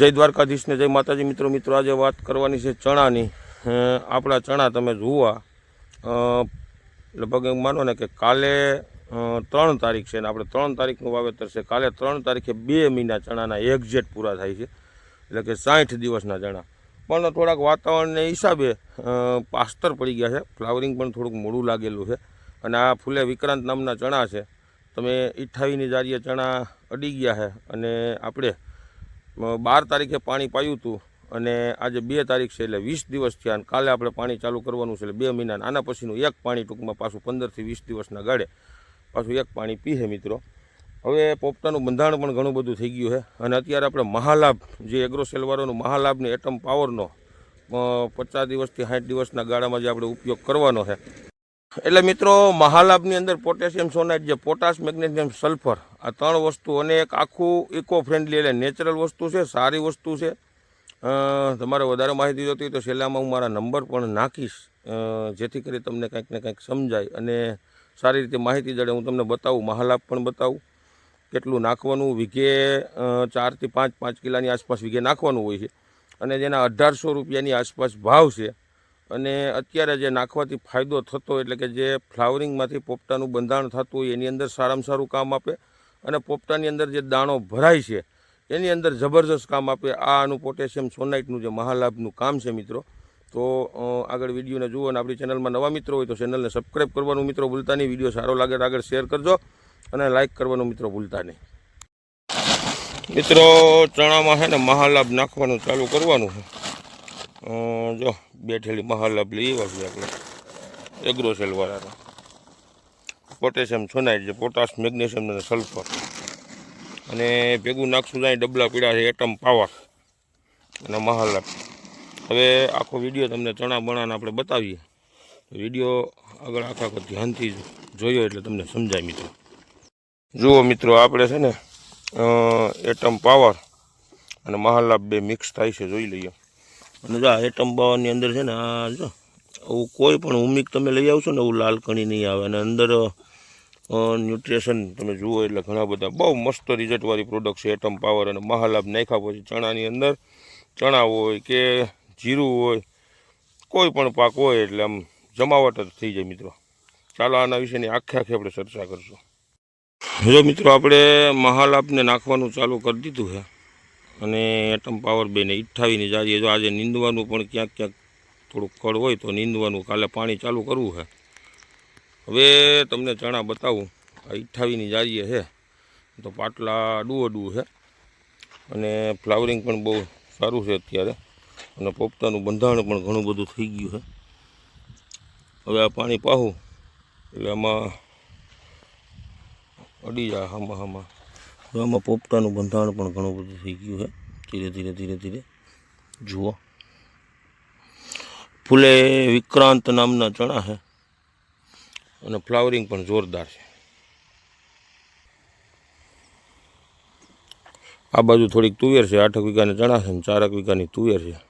જય દ્વારકાધીશને જય માતાજી. મિત્રો મિત્રો, આજે વાત કરવાની છે ચણાની. આપણા ચણા તમે જુઓ. લગભગ એમ માનો ને કે કાલે ત્રણ તારીખ છે ને આપણે ત્રણ તારીખનું વાવેતર છે. કાલે ત્રણ તારીખે બે મહિના ચણાના એક્ઝેટ પૂરા થાય છે. એટલે કે સાઠ દિવસના ચણા. પણ થોડાક વાતાવરણને હિસાબે પાસ્તર પડી ગયા છે. ફ્લાવરિંગ પણ થોડુંક મોડું લાગેલું છે. અને આ ફૂલે વિક્રાંત નામના ચણા છે. તમે અઠ્ઠાવીસની જારીએ ચણા અડી ગયા છે. અને આપણે બાર તારીખે પાણી પાયું હતું અને આજે બે તારીખ છે એટલે વીસ દિવસ થયા અને કાલે આપણે પાણી ચાલુ કરવાનું છે એટલે બે મહિના આના પછીનું એક પાણી ટૂંકમાં પાછું પંદરથી વીસ દિવસના ગાળે પાછું એક પાણી પીહે મિત્રો. હવે પોપટાનું બંધારણ પણ ઘણું બધું થઈ ગયું છે અને અત્યારે આપણે મહાલાભ, જે એગ્રોસેલવાળાનું મહાલાભને એટમ પાવરનો પચાસ દિવસથી સાઠ દિવસના ગાળામાં જે આપણે ઉપયોગ કરવાનો છે એટલે મિત્રો, મહાલાભની અંદર પોટેશિયમ સોનાઇટ જે પોટાશ મેગ્નેશિયમ સલ્ફર, આ ત્રણ વસ્તુ અને એક આખું ઇકો ફ્રેન્ડલી એટલે નેચરલ વસ્તુ છે, સારી વસ્તુ છે. તમારે વધારે માહિતી જોતી હોય તો છેલ્લામાં હું મારા નંબર પણ નાખીશ. જેથી કરી તમને કંઈક ને કંઈક સમજાય અને સારી રીતે માહિતી જડે. હું તમને બતાવું, મહાલાભ પણ બતાવું. કેટલું નાખવાનું, વીઘે ચારથી પાંચ પાંચ કિલાની આસપાસ વીઘે નાખવાનું હોય છે. અને જેના અઢારસો રૂપિયાની આસપાસ ભાવ છે અને અત્યારે જે નાખવાથી ફાયદો થતો એટલે કે જે ફ્લાવરિંગમાંથી પોપટાનું બંધારણ થતું હોય, એની અંદર સારામાં સારું કામ આપે અને પોપટાની અંદર જે દાણો ભરાય છે, એની અંદર જબરજસ્ત કામ આપે. આ આનું પોટેશિયમ સોનાઇટનું જે મહાલાભનું કામ છે મિત્રો. તો આગળ વિડીયોને જુઓ અને આપણી ચેનલમાં નવા મિત્રો હોય તો ચેનલને સબસ્ક્રાઈબ કરવાનું મિત્રો ભૂલતા નહીં. વીડિયો સારો લાગે તો આગળ શેર કરજો અને લાઇક કરવાનું મિત્રો ભૂલતા નહીં. મિત્રો, ચણામાં છે ને મહાલાભ નાખવાનું ચાલુ કરવાનું છે. જો, બેઠેલી મહાલાભ લઈ આવ્યા છીએ આપણે એગ્રોસેલવાળાના પોટેશિયમ સોનાઇટ જે પોટાશ મેગ્નેશિયમ અને સલ્ફર અને ભેગું નાખશું જાય ડબલા પીડા છે એટમ પાવર અને મહાલાભ હવે આખો વીડિયો તમને ચણા બણાને આપણે બતાવીએ. વીડિયો આગળ આખા આખો ધ્યાનથી જોયો એટલે તમને સમજાય મિત્રો. જુઓ મિત્રો, આપણે છે ને એટમ પાવર અને મહાલાભ બે મિક્સ થાય છે, જોઈ લઈએ. અને જો આ એટમ પાવરની અંદર છે ને, આ જો, આવું કોઈ પણ હુમિક તમે લઈ આવશો ને એવું લાલ કણી નહીં આવે. અને અંદર ન્યુટ્રિશન તમે જુઓ એટલે ઘણા બધા બહુ મસ્ત રિઝલ્ટવાળી પ્રોડક્ટ છે એટમ પાવર અને મહાલાભ નાખ્યા પછી ચણાની અંદર ચણા હોય કે જીરું હોય, કોઈ પણ પાક હોય એટલે આમ જમાવટ જ થઈ જાય મિત્રો. ચાલો આના વિશેની આખે આખી આપણે ચર્ચા કરશું. જો મિત્રો, આપણે મહાલાભને નાખવાનું ચાલુ કરી દીધું છે. અને એટમ પાવર બેને અઠ્ઠાવીની જારીએ જો આજે નીંદવાનું પણ ક્યાંક ક્યાંક થોડુંક કળ હોય તો નીંદવાનું, કાલે પાણી ચાલુ કરવું છે હવે તમને ચણા બતાવું, આ અઠ્ઠાવીની જારીએ છે તો પાટલા ડુઓ છે અને ફ્લાવરિંગ પણ બહુ સારું છે અત્યારે. અને પોપટાનું બંધારણ પણ ઘણું બધું થઈ ગયું છે હવે આ પાણી પાહું, એટલે આમાં અડી જાય હામાં હામાં. હવે આમાં પોપટાનું બંધારણ પણ ઘણું બધું થઈ ગયું છે. ધીરે ધીરે ધીરે ધીરે. જુઓ. ફૂલે વિક્રાંત નામના ચણા છે. અને ફ્લાવરિંગ પણ જોરદાર છે. આ બાજુ થોડીક તુવેર છે. આઠક વીઘાની ચણા છે ને ચારક વીઘાની તુવેર છે.